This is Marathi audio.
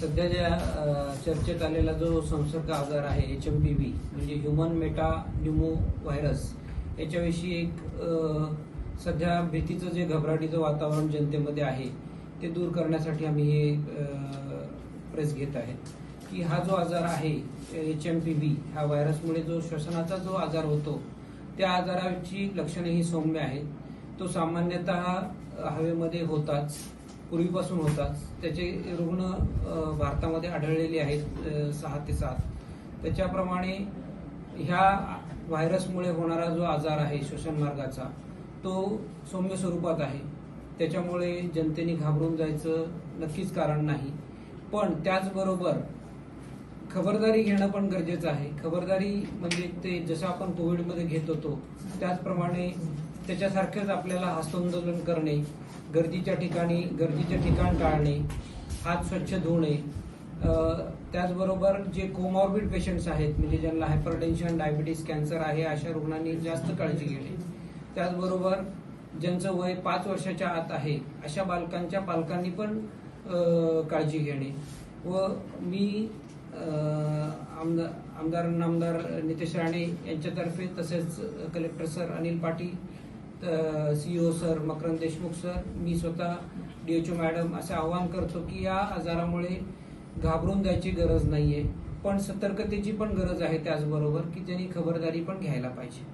सध्या ज्या चर्चेत आलेला जो संसर्ग आजार आहे एच एम पी व्ही म्हणजे ह्युमन मेटा न्युमो व्हायरस याच्याविषयी एक सध्या भीतीचं जे घबराटीचं वातावरण जनतेमध्ये आहे ते दूर करण्यासाठी आम्ही हे प्रेस घेत आहे की हा जो आजार आहे एच एम पी व्ही ह्या व्हायरसमुळे जो श्वसनाचा जो आजार होतो त्या आजाराची लक्षणे ही सौम्य आहेत. तो सामान्यतः हवेमध्ये होताच. पूर्वीपासून होता. त्याचे रुग्ण भारतामध्ये आढळलेले आहेत सहा ते सात. त्याच्याप्रमाणे ह्या व्हायरसमुळे होणारा जो आजार आहे श्वसन मार्गाचा तो सौम्य स्वरूपात आहे. त्याच्यामुळे जनतेने घाबरून जायचं नक्कीच कारण नाही. पण त्याचबरोबर खबरदारी घेणं पण गरजेचं आहे. खबरदारी म्हणजे ते जसं आपण कोविडमध्ये घेत होतो त्याचप्रमाणे त्याच्यासारखंच आपल्याला हस्तांदोलन करणे गर्दीच्या ठिकाणी गर्दीचे ठिकाण टाळणे हात स्वच्छ धुणे त्याचबरोबर जे कोमॉर्बिड पेशंट्स आहेत म्हणजे ज्यांना हायपरटेन्शन डायबिटीस कॅन्सर आहे अशा रुग्णांनी जास्त काळजी घेणे. त्याचबरोबर ज्यांचं वय पाच वर्षाच्या आत आहे अशा बालकांच्या पालकांनी पण काळजी घेणे. व मी आमदार आमदार नामदार नितेश राणे यांच्यातर्फे तसेच collector sir Anil Patil CEO sir Makarand Deshmukh sir मी स्वतः डीएचओ मॅडम असं आवाहन करतो की या आजारामुळे घाबरून जायची गरज नाहीये. पण सतर्कतेची पण गरज आहे त्याचबरोबर की त्यांनी खबरदारी पण घ्यायला पाहिजे.